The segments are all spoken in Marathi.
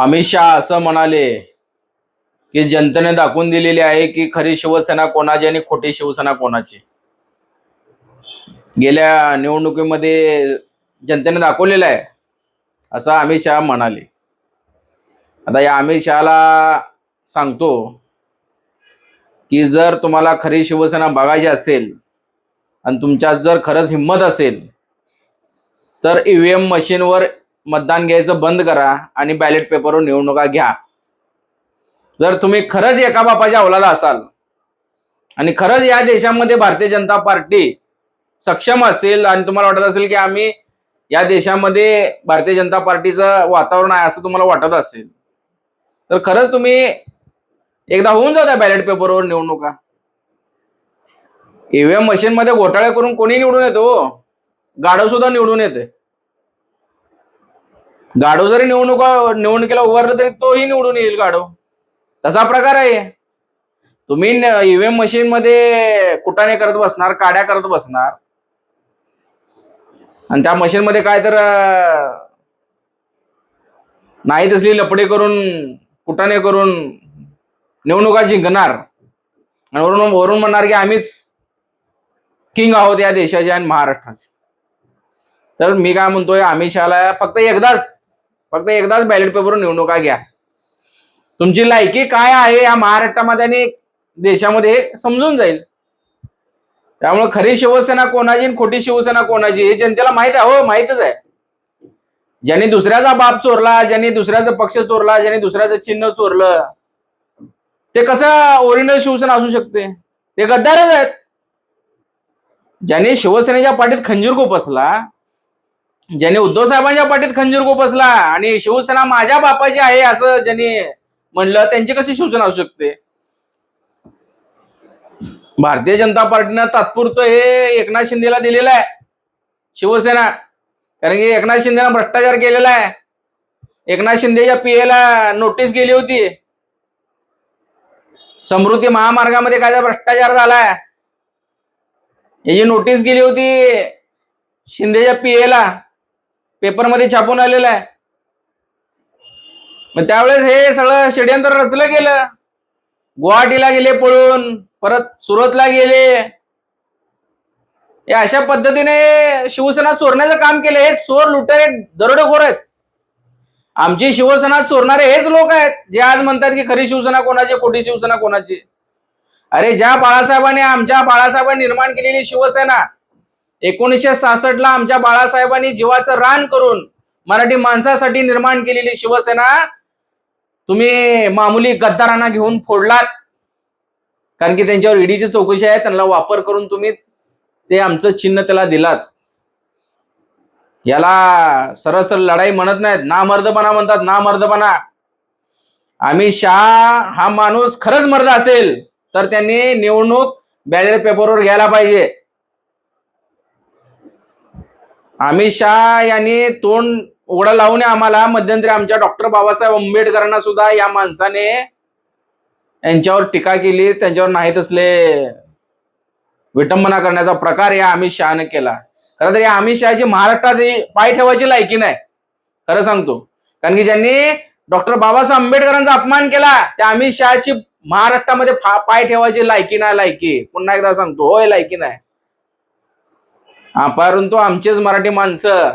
अमित शहा असं म्हणाले की जनतेने दाखवून दिलेली आहे की खरी शिवसेना कोणाची आणि खोटी शिवसेना कोणाची? गेल्या निवडणुकीमध्ये जनतेने दाखवलेलं आहे असं अमित शहा म्हणाले. आता या अमित शहाला सांगतो की जर तुम्हाला खरी शिवसेना बघायची असेल आणि तुमच्यात जर खरंच हिंमत असेल तर ईव्हीएम मशीनवर मतदान घ्यायचं बंद करा आणि बॅलेट पेपरवर निवडणुका घ्या. जर तुम्ही खरंच एका बापाच्या अवलादा असाल आणि खरंच या देशामध्ये भारतीय जनता पार्टी सक्षम असेल आणि तुम्हाला वाटत असेल की आम्ही या देशामध्ये भारतीय जनता पार्टीचं वातावरण आहे असं तुम्हाला वाटत असेल तर खरंच तुम्ही एकदा होऊन जाता बॅलेट पेपरवर निवडणुका. ईव्हीएम मशीन मध्ये घोटाळे करून कोणी निवडून येतो हो. गाडव सुद्धा निवडून येते. गाडो जरी निवडणुका निवडणुकीला उभारलं तरी तोही निवडून येईल गाडो तसा प्रकार आहे. तुम्ही ईव्हीएम मशीन मध्ये कुटाने करत बसणार काड्या करत बसणार. आणि त्या मशीन मध्ये काय तर नाही तसली लपडे करून कुटाने करून निवडणुका जिंकणार. आणि वरून वरून म्हणणार की आम्हीच किंग आहोत या देशाचे आणि महाराष्ट्राचे. तर मी काय म्हणतोय अमित शहाला फक्त एकदाच फक्त एकदाच बॅलेट पेपरवर निवडणुका घ्या. तुमची लायकी काय आहे या महाराष्ट्रामध्ये आणि देशामध्ये समजून जाईल. त्यामुळे खरी शिवसेना कोणाची आणि खोटी शिवसेना कोणाची हे जनतेला माहीत आहे. हो माहितच आहे. ज्यांनी दुसऱ्याचा बाप चोरला ज्यांनी दुसऱ्याचा पक्ष चोरला ज्यांनी दुसऱ्याचं चिन्ह चोरलं ते कसं ओरिजिनल शिवसेना असू शकते? ते गद्दारच आहेत. ज्यांनी शिवसेनेच्या पाठीत खंजीर असला ज्यांनी उद्धव साहेबांच्या पाठीत खंजीर गोपसला आणि शिवसेना माझ्या बापाची आहे असं ज्यांनी म्हणलं त्यांची कशी शिवसेना असू शकते? भारतीय जनता पार्टीनं तात्पुरतं हे एकनाथ शिंदेला दिलेलं आहे. शिवसेना कारण की एकनाथ शिंदेनं भ्रष्टाचार केलेला आहे. एकनाथ शिंदेच्या पीएला नोटीस गेली होती. समृद्धी महामार्गामध्ये काय तर भ्रष्टाचार झालाय. याची नोटीस गेली होती शिंदेच्या पीएला पेपरमध्ये छापून आलेलं आहे. मग त्यावेळेस हे सगळं षडयंत्र रचलं गेलं. गुवाहाटीला गेले पळून परत सुरतला गेले. हे अशा पद्धतीने शिवसेना चोरण्याचं काम केलं हे चोर लुटारे दरोडेखोर आहेत. आमची शिवसेना चोरणारे हेच लोक आहेत जे आज म्हणतात की खरी शिवसेना कोणाची खोटी शिवसेना कोणाची? अरे ज्या बाळासाहेबांनी आमच्या बाळासाहेबांनी निर्माण केलेली शिवसेना एकोणीसशे सहासष्ट ला आमच्या बाळासाहेबांनी जीवाचं रान करून मराठी माणसासाठी निर्माण केलेली शिवसेना तुम्ही मामुली गद्दारांना घेऊन फोडलात. कारण की त्यांच्यावर ईडीची चौकशी आहे त्यांना वापर करून तुम्ही ते आमचं चिन्ह त्याला दिलात. याला सरसर लढाई म्हणत नाहीत ना मर्दपणा म्हणतात ना मर्दपणा अमित शहा हा माणूस खरंच मर्द असेल तर त्यांनी निवडणूक बॅलेट पेपरवर घ्यायला पाहिजे. अमित शहा यांनी तोंड उघडा लावून आम्हाला मध्यंतरी आमच्या डॉक्टर बाबासाहेब आंबेडकरांना सुद्धा या माणसाने यांच्यावर टीका केली. त्यांच्यावर नाही तसले विटंबना करण्याचा प्रकार या अमित शहाने केला. खरं तर या अमित शहाची महाराष्ट्रात पाय ठेवायची लायकी नाही. खरं सांगतो. कारण की ज्यांनी डॉक्टर बाबासाहेब आंबेडकरांचा अपमान केला त्या अमित शहाची महाराष्ट्रामध्ये पाय ठेवायची लायकी नाही लायकी. पुन्हा एकदा सांगतो होय लायकी नाही. परंतु आमचेच मराठी माणसं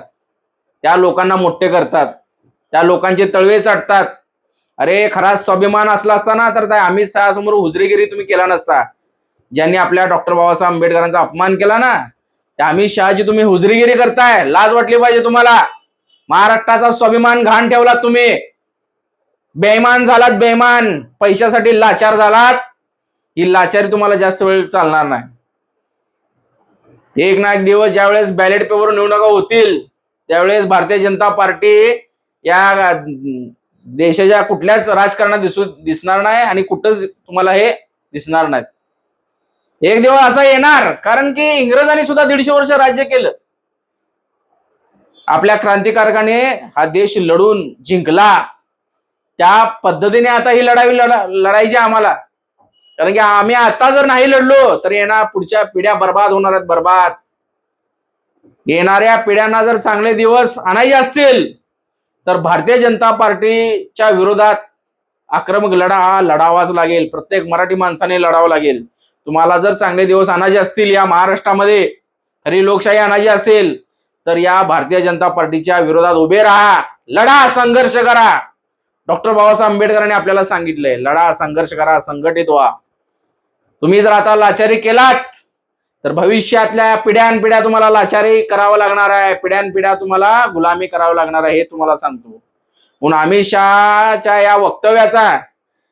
त्या लोकांना मोठे करतात. त्या लोकांचे तळवे चाटतात. अरे खरा स्वाभिमान असला असता ना तर त्या अमित शहासमोर हुजरेगिरी तुम्ही केला नसता. ज्यांनी आपल्या डॉक्टर बाबासाहेब आंबेडकरांचा अपमान केला ना त्या अमित शहाची तुम्ही हुजरीगिरी करताय. लाज वाटली पाहिजे तुम्हाला. महाराष्ट्राचा स्वाभिमान घाण ठेवला तुम्ही. बेमान झालात बेमान पैशासाठी लाचार झालात. ही लाचारी तुम्हाला जास्त वेळ चालणार नाही. एक ना एक दिवस ज्यावेळेस बॅलेट पेपर निवडणुका होतील त्यावेळेस भारतीय जनता पार्टी या देशाच्या कुठल्याच राजकारणात दिसू दिसणार नाही आणि कुठं तुम्हाला हे दिसणार नाही. एक दिवस असा येणार कारण की इंग्रजांनी सुद्धा दीडशे वर्ष राज्य केलं. आपल्या क्रांतिकारकाने हा देश लढून जिंकला. त्या पद्धतीने आता ही लढावी लढा लढायची आम्हाला. कारण की आम्ही आता जर नाही लढलो तर येणार पुढच्या पिढ्या बर्बाद होणार आहेत बर्बाद. येणाऱ्या पिढ्यांना जर चांगले दिवस आणायचे असतील तर भारतीय जनता पार्टीच्या विरोधात आक्रमक लढा हा लढावाच लागेल. प्रत्येक मराठी माणसाने लढावं लागेल. तुम्हाला जर चांगले दिवस आणायचे असतील या महाराष्ट्रामध्ये खरी लोकशाही आणायची असेल तर या भारतीय जनता पार्टीच्या विरोधात उभे राहा. लढा संघर्ष करा. डॉक्टर बाबासाहेब आंबेडकरांनी आपल्याला सांगितलंय लढा संघर्ष करा संघटित व्हा. तुम्ही जर आता लाचारी केलात तर भविष्यातल्या पिढ्यानपिढ्या तुम्हाला लाचारी करावं लागणार आहे. पिढ्यानपिढ्या तुम्हाला गुलामी करावं लागणार आहे हे तुम्हाला सांगतो. म्हणून अमित शहाच्या या वक्तव्याचा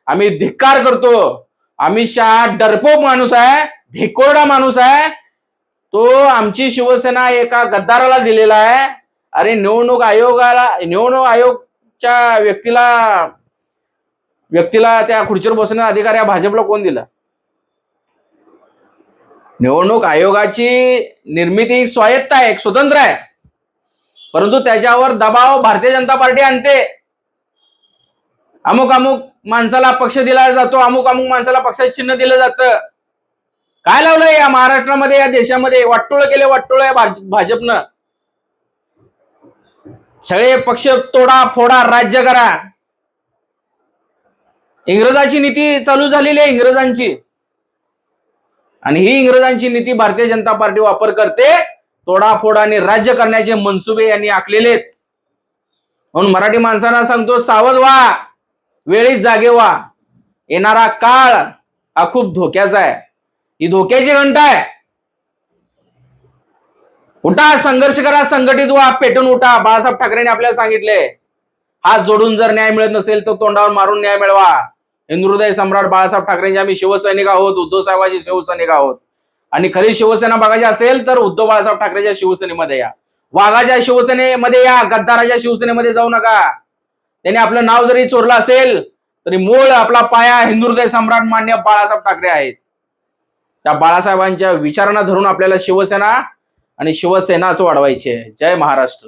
आम्ही धिक्कार करतो. अमित शहा डरपोक माणूस आहे भिकोरडा माणूस आहे. तो आमची शिवसेना एका गद्दाराला दिलेला आहे. अरे निवडणूक आयोगाला निवडणूक आयोगच्या व्यक्तीला व्यक्तीला त्या खुर्चीवर बसण्याचा अधिकार या भाजपला कोण दिला? निवडणूक आयोगाची निर्मिती एक स्वायत्त आहे एक स्वतंत्र आहे. परंतु त्याच्यावर दबाव भारतीय जनता पार्टी आणते. अमुक अमुक माणसाला पक्ष दिला जातो अमुक अमुक माणसाला पक्षाचं चिन्ह दिलं जातं. काय लावलंय या महाराष्ट्रामध्ये या देशामध्ये? वाटोळ केले वाटोळ आहे भाज- भाजपनं. सगळे पक्ष तोडा फोडा राज्य करा. इंग्रजाची नीती चालू झालेली आहे इंग्रजांची. आणि ही इंग्रजांची नीती भारतीय जनता पार्टी वापर करते तोडाफोड आणि राज्य करण्याचे मनसुबे यांनी आखलेले आहेत. म्हणून मराठी माणसांना सांगतो सावध व्हा वेळीच जागे व्हा. येणारा काळ हा खूप धोक्याचा आहे. ही धोक्याची घंटा आहे. उठा संघर्ष करा संघटित व्हा पेटून उठा. बाळासाहेब ठाकरेंनी आपल्याला सांगितले हात जोडून जर न्याय मिळत नसेल तर तोंडावर मारून न्याय मिळवा. हिंदुहृदय सम्राट बाळासाहेब ठाकरेंचे आम्ही शिवसैनिक आहोत उद्धव साहेबांचे शिवसैनिक आहोत. आणि खरी शिवसेना बघायची असेल तर उद्धव बाळासाहेब ठाकरेच्या शिवसेनेमध्ये या. वाघाच्या शिवसेनेमध्ये या गद्दाराच्या शिवसेनेमध्ये जाऊ नका. त्याने आपलं नाव जरी चोरलं असेल तरी मूळ आपला पाया हिंदुहृदय सम्राट मान्य बाळासाहेब ठाकरे आहेत. त्या बाळासाहेबांच्या विचारांना धरून आपल्याला शिवसेना आणि शिवसेनाच वाढवायची आहे. जय महाराष्ट्र.